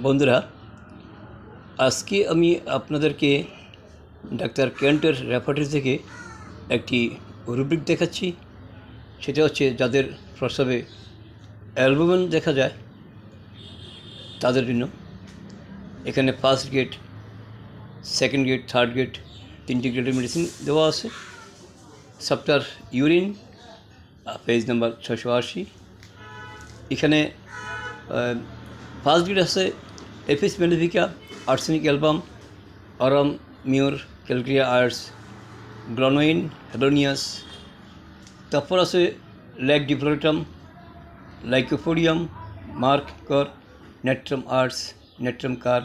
বন্ধুরা, আজকে আমি আপনাদেরকে ডাক্তার কেন্টের রেফার্টি থেকে একটি রুব্রিক দেখাচ্ছি। সেটা হচ্ছে যাদের প্রস্রাবে অ্যালবুমিন দেখা যায়, তাদের জন্য। এখানে first gate, second gate, third gate, তিনটি গ্রেডের মেডিসিন দেওয়া আছে। সপ্তাহ ইউরিন পেজ নাম্বার ছশো আশি। এখানে ফার্স্ট গ্রেড আছে এফিস মেলিফিকা আর্সেনিক অ্যালবাম, আরাম, মিওর ক্যালক্রিয়া আর্টস গ্লনোইন হেলোনিয়াস তারপর আছে lac defloratum lycopodium merc cor, natrum ars, natrum carb,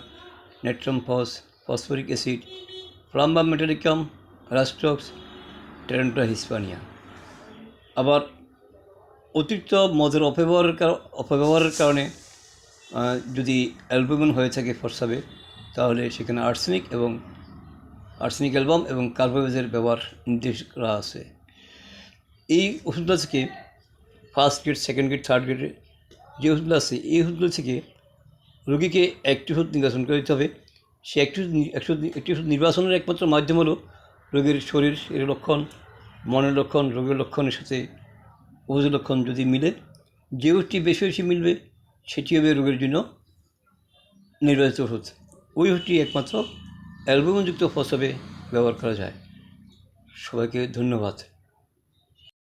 natrum phos, phosphoric acid plumbum metallicum rhus tox tarentula hispanica. আবার অতিরিক্ত মদের অপব্যবহারের অপব্যবহারের কারণে যদি অ্যালবুমিন হয়ে থাকে ফরসাবে, তাহলে সেখানে আর্সেনিক এবং আর্সেনিক অ্যালবাম এবং কার্বোভেজের ব্যবহার নির্দেশ করা আছে। এই ওষুধগুলো থেকে first grade second grade third গ্রেডের যে ওষুধগুলো আছে, এই ওষুধগুলো থেকে রোগীকে একটি ওষুধ নির্বাচন করে দিতে হবে। সে একটি ওষুধ নি- একটি ওষুধ- নির্বাচনের একমাত্র মাধ্যম হলো রোগীর শরীর, এর লক্ষণ, মনের লক্ষণ, রোগের লক্ষণের সাথে ওষুধের লক্ষণ যদি মিলে, যে ওষুধটি বেশি বেশি মিলবে সেটি হবে রোগের জন্য নির্বাচিত ওষুধ। ওই ওষুধটি একমাত্র অ্যালবুমযুক্ত ফসবে ব্যবহার করা যায়। সবাইকে ধন্যবাদ।